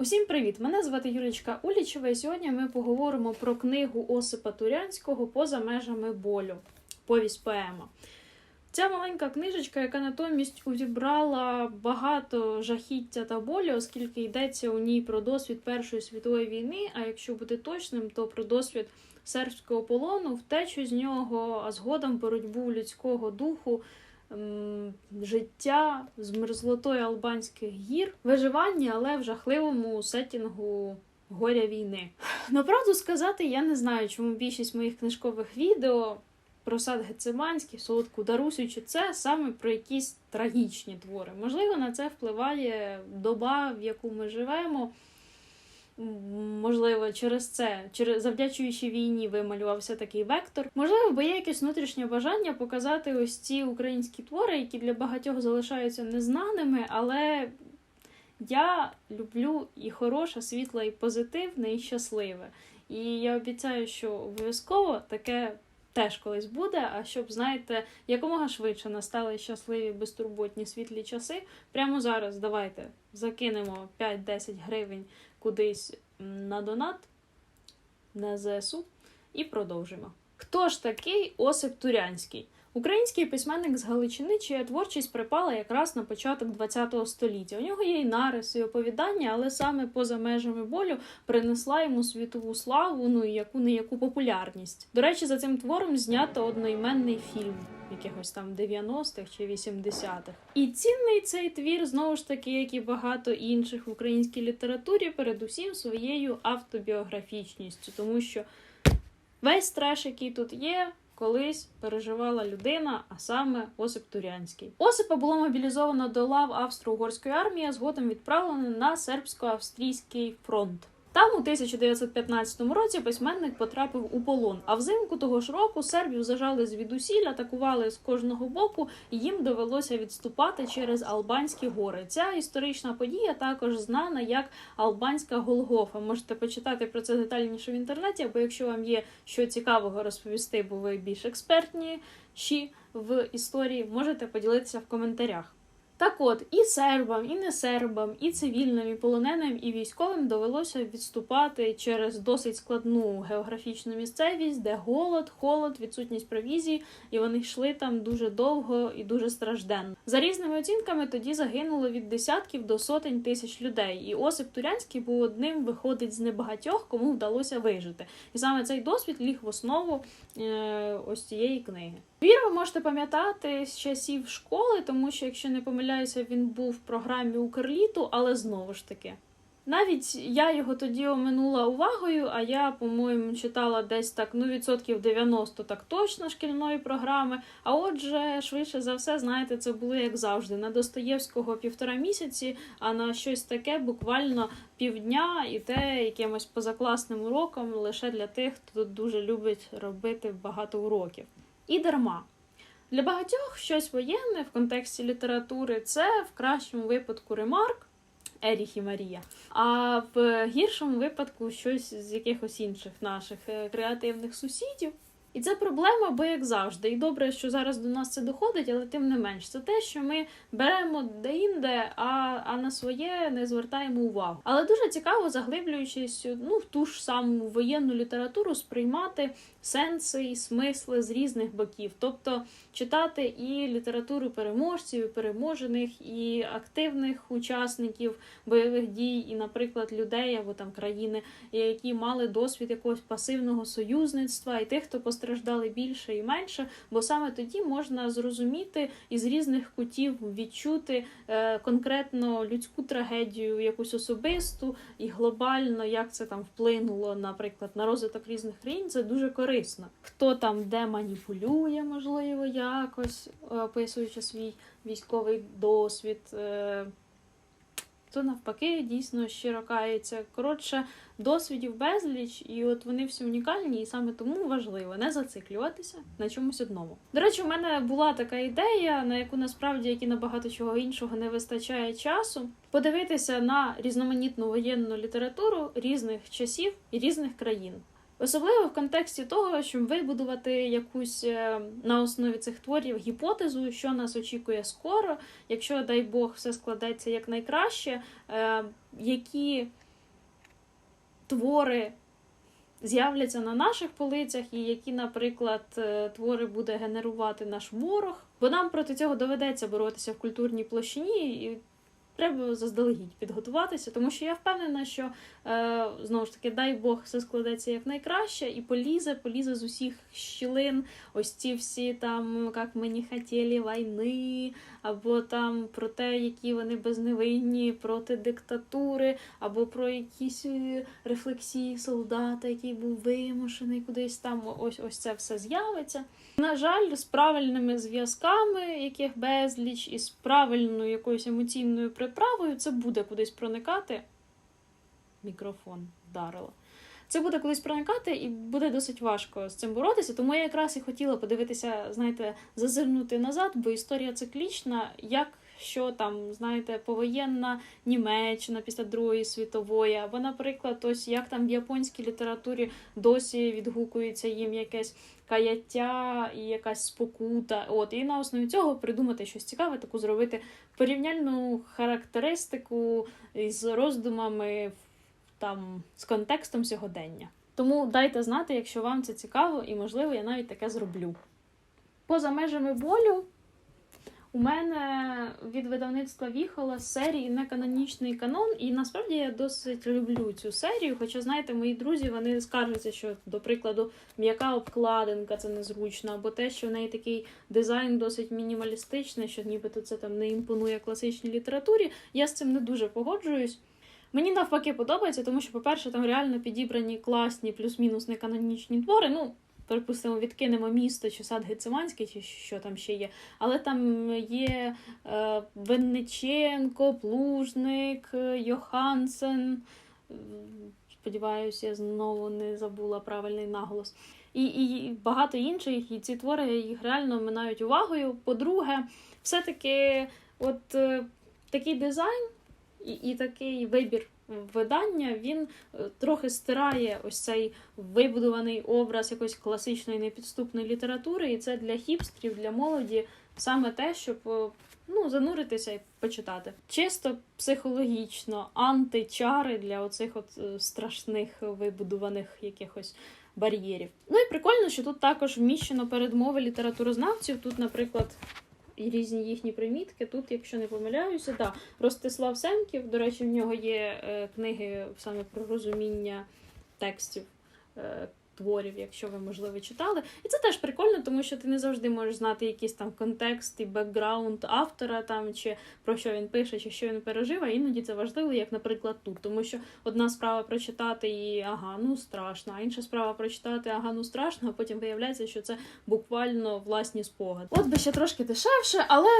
Усім привіт! Мене звати Юлічка Улічева, і сьогодні ми поговоримо про книгу Осипа Турянського Поза межами болю. Повість поема. Ця маленька книжечка, яка натомість увібрала багато жахіття та болю, оскільки йдеться у ній про досвід Першої світової війни, а якщо бути точним, то про досвід сербського полону, втечу з нього, а згодом боротьбу людського духу життя з мерзлотою албанських гір, виживання, але в жахливому сетінгу горя війни. Направду сказати, я не знаю, чому більшість моїх книжкових відео про сад Гециманський, солодку Дарусю, чи це саме про якісь трагічні твори. Можливо, на це впливає доба, в яку ми живемо. Можливо, через це, через завдячуючи війні, вималювався такий вектор. Можливо, бо є якесь внутрішнє бажання показати ось ці українські твори, які для багатьох залишаються незнаними, але я люблю і хороше, світле, і позитивне, і щасливе. І я обіцяю, що обов'язково таке теж колись буде. А щоб, знаєте, якомога швидше настали щасливі, безтурботні світлі часи. Прямо зараз давайте закинемо 5-10 гривень кудись на донат на ЗСУ і продовжимо. Хто ж такий Осип Турянський? Український письменник з Галичини, чия творчість припала якраз на початок ХХ століття. У нього є і нариси, і оповідання, але саме поза межами болю принесла йому світову славу, ну і яку не яку популярність. До речі, за цим твором знято одноіменний фільм. Якихось там 90-х чи 80-х. І цінний цей твір, знову ж таки, як і багато інших в українській літературі, передусім своєю автобіографічністю, тому що весь треш, який тут є, колись переживала людина, а саме Осип Турянський. Осипа було мобілізовано до лав Австро-Угорської армії, а згодом відправлено на сербсько-австрійський фронт. Там у 1915 році письменник потрапив у полон. А взимку того ж року сербів зажали звідусіль, атакували з кожного боку, і їм довелося відступати через Албанські гори. Ця історична подія також знана як Албанська Голгофа. Можете почитати про це детальніше в інтернеті, або якщо вам є що цікавого розповісти, бо ви більш експертні в історії, можете поділитися в коментарях. Так от, і сербам, і не сербам, і цивільним, і полоненим, і військовим довелося відступати через досить складну географічну місцевість, де голод, холод, відсутність провізії, і вони йшли там дуже довго і дуже стражденно. За різними оцінками тоді загинуло від десятків до сотень тисяч людей. І Осип Турянський був одним, виходить з небагатьох, кому вдалося вижити. І саме цей досвід ліг в основу е, ось цієї книги. Твір ви можете пам'ятати з часів школи, тому що, якщо не помиляюся, він був в програмі Укрліту, але знову ж таки. Навіть я його тоді оминула увагою, а я, по-моєму, читала десь так, ну, відсотків 90 так точно шкільної програми. А отже, швидше за все, знаєте, це було як завжди. На Достоєвського півтора місяці, а на щось таке буквально півдня, і те якимось позакласним уроком лише для тих, хто дуже любить робити багато уроків. І дарма. Для багатьох щось воєнне в контексті літератури це в кращому випадку ремарк Еріх і Марія, а в гіршому випадку щось з якихось інших наших е, креативних сусідів. І це проблема, бо як завжди. І добре, що зараз до нас це доходить, але тим не менш, це те, що ми беремо де-інде, а, а на своє не звертаємо увагу. Але дуже цікаво, заглиблюючись ну, в ту ж саму воєнну літературу, сприймати сенси і смисли з різних боків, тобто читати і літературу переможців, і переможених, і активних учасників бойових дій, і, наприклад, людей або там країни, які мали досвід якогось пасивного союзництва, і тих, хто постраждали більше і менше, бо саме тоді можна зрозуміти і з різних кутів відчути е, конкретно людську трагедію, якусь особисту і глобально, як це там вплинуло, наприклад, на розвиток різних країн. Це дуже корисно. Хто там де маніпулює, можливо, якось е, описуючи свій військовий досвід. Хто навпаки дійсно щиро кається. Коротше, досвідів безліч, і от вони всі унікальні, і саме тому важливо не зациклюватися на чомусь одному. До речі, у мене була така ідея, на яку насправді як і на багато чого іншого не вистачає часу. Подивитися на різноманітну воєнну літературу різних часів і різних країн. Особливо в контексті того, щоб вибудувати якусь е, на основі цих творів гіпотезу, що нас очікує скоро, якщо, дай Бог, все складеться якнайкраще, е, які твори з'являться на наших полицях, і які, наприклад, е, твори буде генерувати наш ворог. Бо нам проти цього доведеться боротися в культурній площині. І Треба заздалегідь підготуватися, тому що я впевнена, що е, знову ж таки, дай Бог, все складеться як найкраще, і полізе, полізе з усіх щілин. Ось ці всі там, як ми не хотіли війни, або там про те, які вони безневинні проти диктатури, або про якісь е, рефлексії солдата, який був вимушений кудись там. Ось ось це все з'явиться. На жаль, з правильними зв'язками, яких безліч, і з правильною якоюсь емоційною приправою, це буде кудись проникати. Мікрофон вдарило. Це буде кудись проникати, і буде досить важко з цим боротися. Тому я якраз і хотіла подивитися, знаєте, зазирнути назад, бо історія циклічна, як що там, знаєте, повоєнна Німеччина після Другої світової, або, наприклад, ось як там в японській літературі досі відгукується їм якесь каяття і якась спокута. От, і на основі цього придумати щось цікаве, таку зробити порівняльну характеристику із роздумами там з контекстом сьогодення. Тому дайте знати, якщо вам це цікаво, і можливо я навіть таке зроблю. Поза межами болю. У мене від видавництва Віхола серії неканонічний канон, і насправді я досить люблю цю серію. Хоча, знаєте, мої друзі вони скаржаться, що, до прикладу, м'яка обкладинка це незручно, або те, що в неї такий дизайн досить мінімалістичний, що нібито це там не імпонує класичній літературі. Я з цим не дуже погоджуюсь. Мені навпаки подобається, тому що, по-перше, там реально підібрані класні плюс-мінус неканонічні твори. Ну, припустимо, відкинемо місто чи сад Гециманський, чи що там ще є. Але там є е, Винниченко, Плужник, е, Йохансен. Е, Сподіваюся, я знову не забула правильний наголос. І і багато інших, і ці твори їх реально минають увагою. По-друге, все-таки от е, такий дизайн і, і такий вибір видання він е, трохи стирає ось цей вибудований образ якоїсь класичної непідступної літератури, і це для хіпстерів, для молоді саме те, щоб е, ну, зануритися і почитати. Чисто психологічно, античари для оцих от е, страшних вибудованих якихось. Бар'єрів. Ну і прикольно, що тут також вміщено передмови літературознавців. Тут, наприклад, і різні їхні примітки. Тут, якщо не помиляюся, да, Ростислав Семків, до речі, в нього є е, книги саме про розуміння текстів. Творів, якщо ви, можливо, читали. І це теж прикольно, тому що ти не завжди можеш знати якийсь там контекст і бекграунд автора, там, чи про що він пише, чи що він пережив, а іноді це важливо, як, наприклад, тут. Тому що одна справа прочитати і ага, ну страшно, а інша справа прочитати ага, ну страшно, а потім виявляється, що це буквально власні спогади. От би ще трошки дешевше, але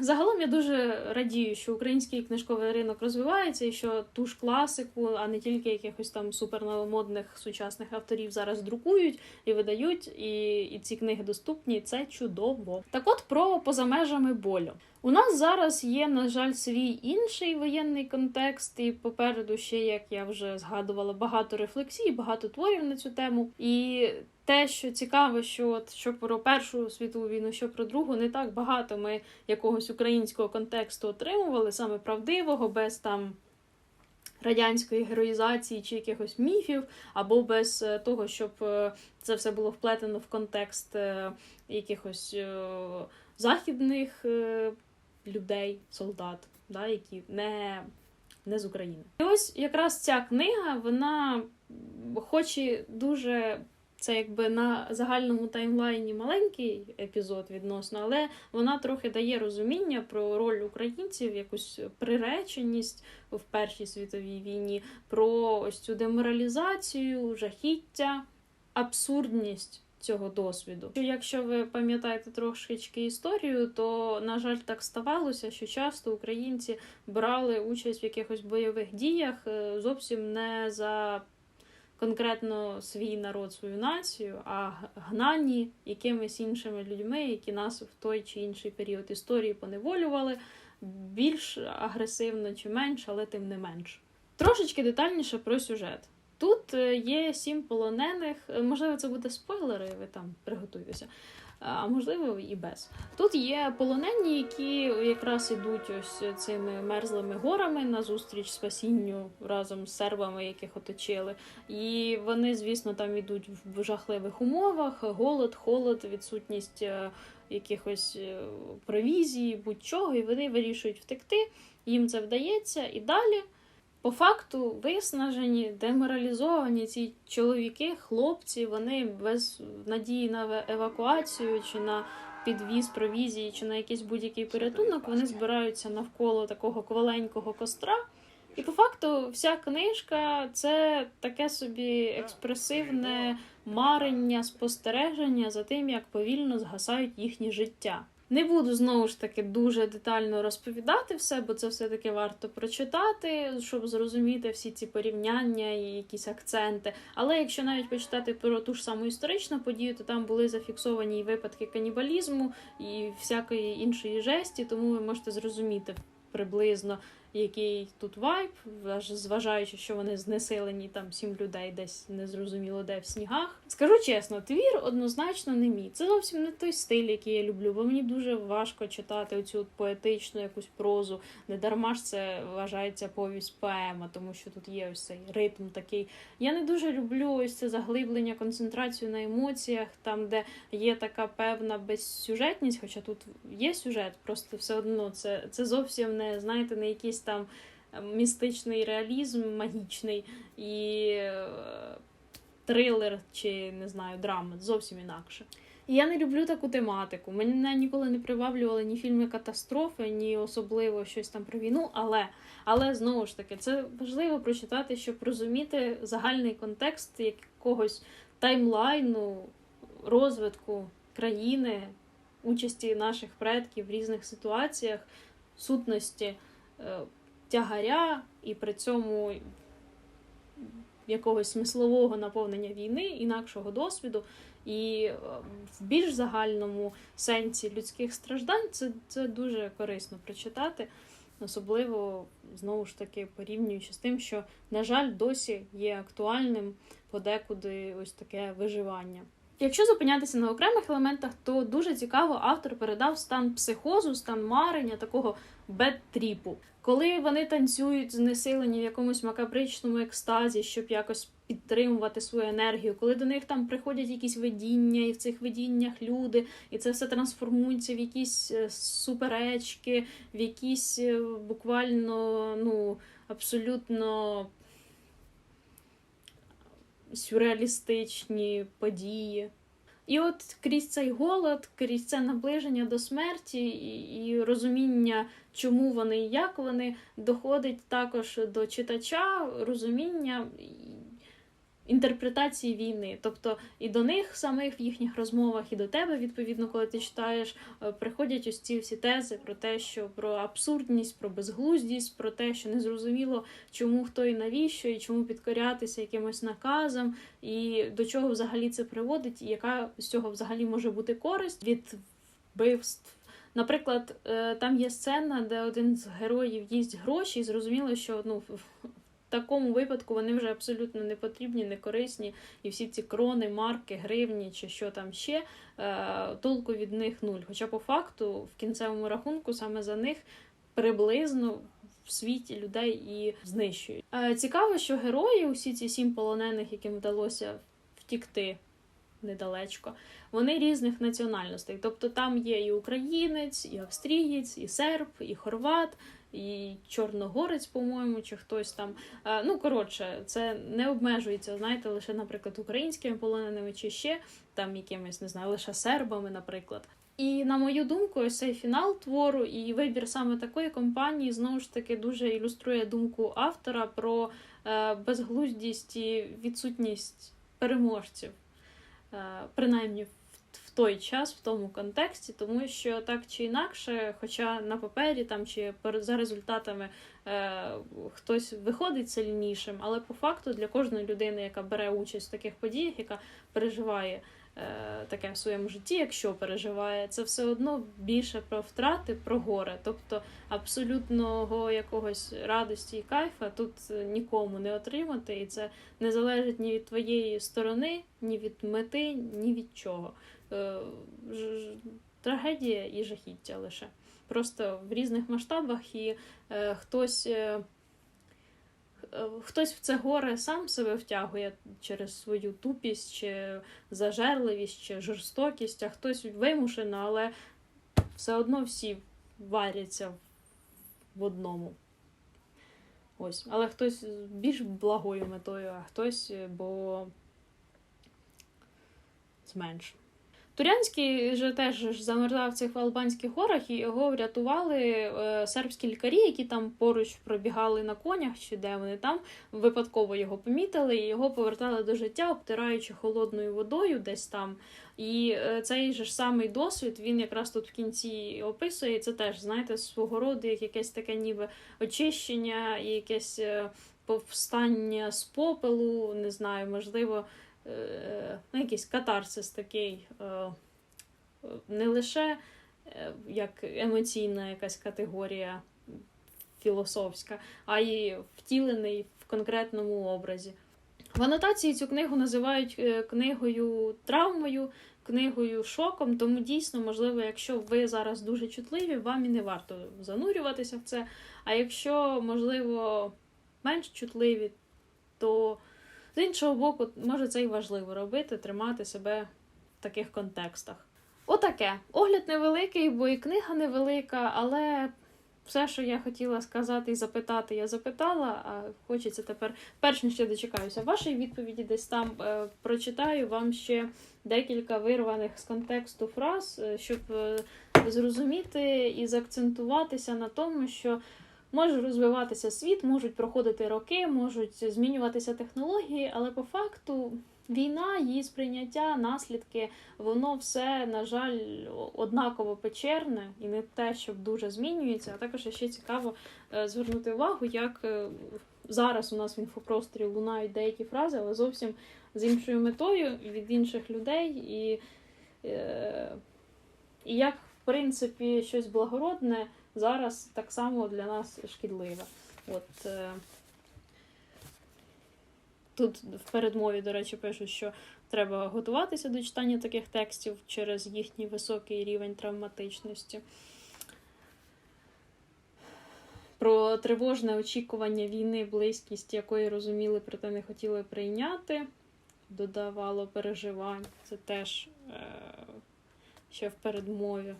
загалом я дуже радію, що український книжковий ринок розвивається і що ту ж класику, а не тільки якихось там суперновомодних сучасних авторів зараз друкують і видають, і, і ці книги доступні. Це чудово. Так, от про поза межами болю. У нас зараз є, на жаль, свій інший воєнний контекст, і попереду ще, як я вже згадувала, багато рефлексій, багато творів на цю тему. І те, що цікаво, що от що про Першу світову війну, що про другу, не так багато ми якогось українського контексту отримували, саме правдивого, без там радянської героїзації чи якихось міфів, або без е, того, щоб е, це все було вплетено в контекст е, якихось західних людей, солдат, да, які не не з України. І ось якраз ця книга, вона, хоч і дуже це якби на загальному таймлайні маленький епізод відносно, але вона трохи дає розуміння про роль українців, якусь приреченість в Першій світовій війні, про ось цю деморалізацію, жахіття, абсурдність. Цього досвіду. Якщо ви пам'ятаєте трошечки історію, то, на жаль, так ставалося, що часто українці брали участь в якихось бойових діях е, зовсім не за конкретно свій народ, свою націю, а гнані якимись іншими людьми, які нас в той чи інший період історії поневолювали більш агресивно чи менш, але тим не менш. Трошечки детальніше про сюжет. Тут е, є сім полонених, е, можливо, це буде спойлери, ви там приготуйтеся. А можливо і без. Тут є полонені, які якраз ідуть ось цими мерзлими горами на зустріч спасінню разом з сербами, яких оточили. І вони, звісно, там ідуть в жахливих умовах: голод, холод, відсутність е, якихось е, провізії, будь-чого, і вони вирішують втекти. Їм це вдається і далі. По факту виснажені, деморалізовані ці чоловіки, хлопці, вони без надії на евакуацію чи на підвіз провізії, чи на якийсь будь-який порятунок, вони збираються навколо такого кваленького костра. І по факту вся книжка це таке собі експресивне марення, спостереження за тим, як повільно згасають їхні життя. Не буду знову ж таки дуже детально розповідати все, бо це все-таки варто прочитати, щоб зрозуміти всі ці порівняння і якісь акценти. Але якщо навіть почитати про ту ж саму історичну подію, то там були зафіксовані і випадки канібалізму і всякої іншої жесті, тому ви можете зрозуміти приблизно, який тут вайб, аж зважаючи, що вони знесилені там сім людей десь незрозуміло де в снігах. Скажу чесно, твір однозначно не мій. Це зовсім не той стиль, який я люблю, бо мені дуже важко читати оцю поетичну якусь прозу. Не дарма ж це вважається повість поема, тому що тут є ось цей ритм такий. Я не дуже люблю ось це заглиблення, концентрацію на емоціях, там, де є така певна безсюжетність, хоча тут є сюжет, просто все одно це, це зовсім не знаєте, не якийсь там містичний реалізм магічний і е, трилер чи не знаю, драма зовсім інакше. І я не люблю таку тематику. Мене ніколи не приваблювали ні фільми катастрофи, ні особливо щось там про війну. Але але знову ж таки, це важливо прочитати, щоб розуміти загальний контекст якогось таймлайну розвитку країни, участі наших предків в різних ситуаціях, сутності тягаря і при цьому якогось смислового наповнення війни, інакшого досвіду. І е, в більш загальному сенсі людських страждань це, це дуже корисно прочитати, особливо знову ж таки порівнюючи з тим, що, на жаль, досі є актуальним подекуди ось таке виживання. Якщо зупинятися на окремих елементах, то дуже цікаво автор передав стан психозу, стан марення, такого бед-тріпу. Коли вони танцюють знесилені в якомусь макабричному екстазі, щоб якось підтримувати свою енергію, коли до них там приходять якісь видіння, і в цих видіннях люди, і це все трансформується в якісь е, суперечки, в якісь е, буквально ну, абсолютно сюрреалістичні події. І от крізь цей голод, крізь це наближення до смерті і, і розуміння, чому вони і як вони, доходить також до читача розуміння інтерпретації війни. Тобто і до них самих в їхніх розмовах, і до тебе, відповідно, коли ти читаєш, е, приходять ось ці всі тези про те, що про абсурдність, про безглуздість, про те, що незрозуміло, чому хто і навіщо, і чому підкорятися якимось наказам, і до чого взагалі це приводить, і яка з цього взагалі може бути користь від вбивств. Наприклад, е, там є сцена, де один з героїв їсть гроші, і зрозуміло, що ну такому випадку вони вже абсолютно не потрібні, не корисні, і всі ці крони, марки, гривні чи що там ще, е, толку від них нуль. Хоча по факту в кінцевому рахунку саме за них приблизно. В світі людей і знищують. Е, цікаво, що герої, усі ці сім полонених, яким вдалося втікти недалечко, вони різних національностей. Тобто там є і українець, і австрієць, і серб, і хорват, і чорногорець, по-моєму, чи хтось там. Е, ну, коротше, це не обмежується, знаєте, лише, наприклад, українськими полоненими, чи ще там якимись, не знаю, лише сербами, наприклад. І на мою думку, ось цей фінал твору і вибір саме такої компанії знову ж таки дуже ілюструє думку автора про е, безглуздість і відсутність переможців, е, принаймні той час, в тому контексті, тому що так чи інакше, хоча на папері там чи за результатами е, хтось виходить сильнішим, але по факту для кожної людини, яка бере участь в таких подіях, яка переживає таке в своєму житті, якщо переживає, це все одно більше про втрати, про горе. Тобто абсолютного якогось радості і кайфа тут е, нікому не отримати, і це не залежить ні від твоєї сторони, ні від мети, ні від чого. Е, Трагедія і жахіття лише. Просто в різних масштабах і е, хтось. Е, е, Хтось в це горе сам себе втягує через свою тупість, чи зажерливість, чи жорстокість, а хтось вимушено, але все одно всі варяться в одному. Ось. Але хтось з більш благою метою, а хтось, е, бо зменш. Турянський же теж замерзав в цих албанських горах, і його врятували е, сербські лікарі, які там поруч пробігали на конях, чи де вони там випадково його помітили, і його повертали до життя, обтираючи холодною водою десь там. І е, цей же ж самий досвід він якраз тут в кінці описує. Це теж, знаєте, свого роду як якесь таке ніби очищення і якесь е, повстання з попелу, не знаю, можливо, ну, якийсь катарсис такий. е, Не лише е, як емоційна якась категорія філософська, а й втілений в конкретному образі. В анотації цю книгу називають е, книгою травмою, книгою шоком, тому дійсно, можливо, якщо ви зараз дуже чутливі, вам і не варто занурюватися в це. А якщо, можливо, менш чутливі, то з іншого боку, може це і важливо робити, тримати себе в таких контекстах. Отаке. Огляд невеликий, бо і книга невелика, але все, що я хотіла сказати і запитати, я запитала. А хочеться тепер, перш ніж я дочекаюся вашої відповіді, десь там е, прочитаю вам ще декілька вирваних з контексту фраз, е, щоб е, зрозуміти і заакцентуватися на тому, що може розвиватися світ, можуть проходити роки, можуть змінюватися технології, але по факту. Війна, її сприйняття, наслідки, воно все, на жаль, однаково печерне і не те, щоб дуже змінюється. А також ще цікаво е, звернути увагу, як е, зараз у нас в інфопросторі лунають деякі фрази, але зовсім з іншою метою від інших людей, і, е, і як, в принципі, щось благородне зараз так само для нас шкідливе. От, е, Тут в передмові, до речі, пишуть, що треба готуватися до читання таких текстів через їхній високий рівень травматичності. Про тривожне очікування війни, близькість якої розуміли, проте не хотіли прийняти, додавало переживань. Це теж е- ще в передмові.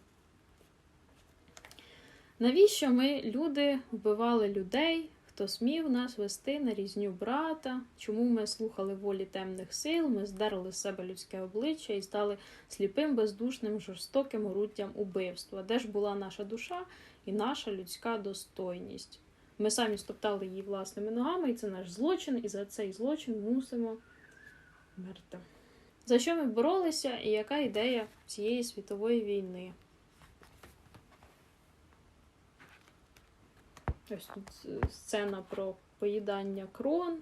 Навіщо ми, люди, вбивали людей? Хто смів нас вести на різню брата? Чому ми слухали волі темних сил? Ми здерли з себе людське обличчя і стали сліпим, бездушним, жорстоким оруддям убивства. Де ж була наша душа і наша людська достойність? Ми самі стоптали її власними ногами, і це наш злочин, і за цей злочин мусимо вмерти. За що ми боролися, і яка ідея цієї світової війни? Ось тут е, сцена про поїдання крон.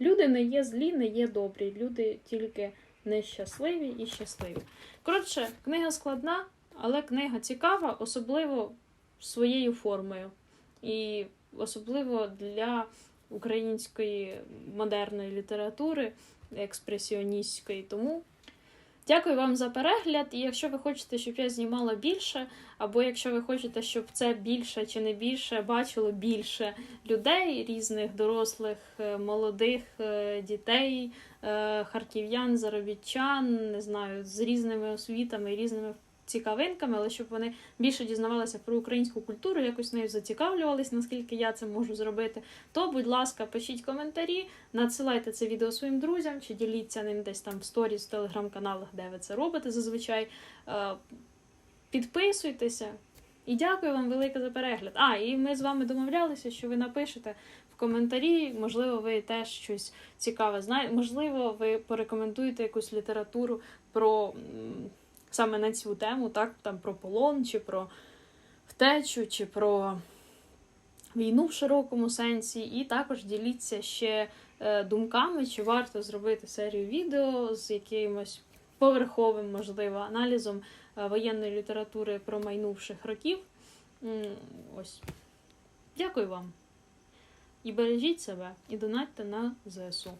Люди не є злі, не є добрі. Люди тільки нещасливі і щасливі. Коротше, книга складна, але книга цікава, особливо своєю формою. І особливо для української модерної літератури, експресіоністської. Тому Дякую вам за перегляд. І якщо ви хочете, щоб я знімала більше, або якщо ви хочете, щоб це більше чи не більше бачило більше людей, різних дорослих, е, молодих е, дітей, е, харків'ян, заробітчан, не знаю, з різними освітами, різними цікавинками, але щоб вони більше дізнавалися про українську культуру, якось нею зацікавлювались, наскільки я це можу зробити, то, будь ласка, пишіть коментарі, надсилайте це відео своїм друзям чи діліться ним десь там в сторіс, в телеграм-каналах, де ви це робите зазвичай. Е, Підписуйтеся. І дякую вам велике за перегляд. А, і ми з вами домовлялися, що ви напишете в коментарі, можливо, ви теж щось цікаве знаєте, можливо, ви порекомендуєте якусь літературу про саме на цю тему, так, там про полон, чи про втечу, чи про війну в широкому сенсі. І також діліться ще е, думками, чи варто зробити серію відео з якимось поверховим, можливо, аналізом е, воєнної літератури про майнувших років. Ось. Дякую вам. І бережіть себе, і донатьте на ЗСУ.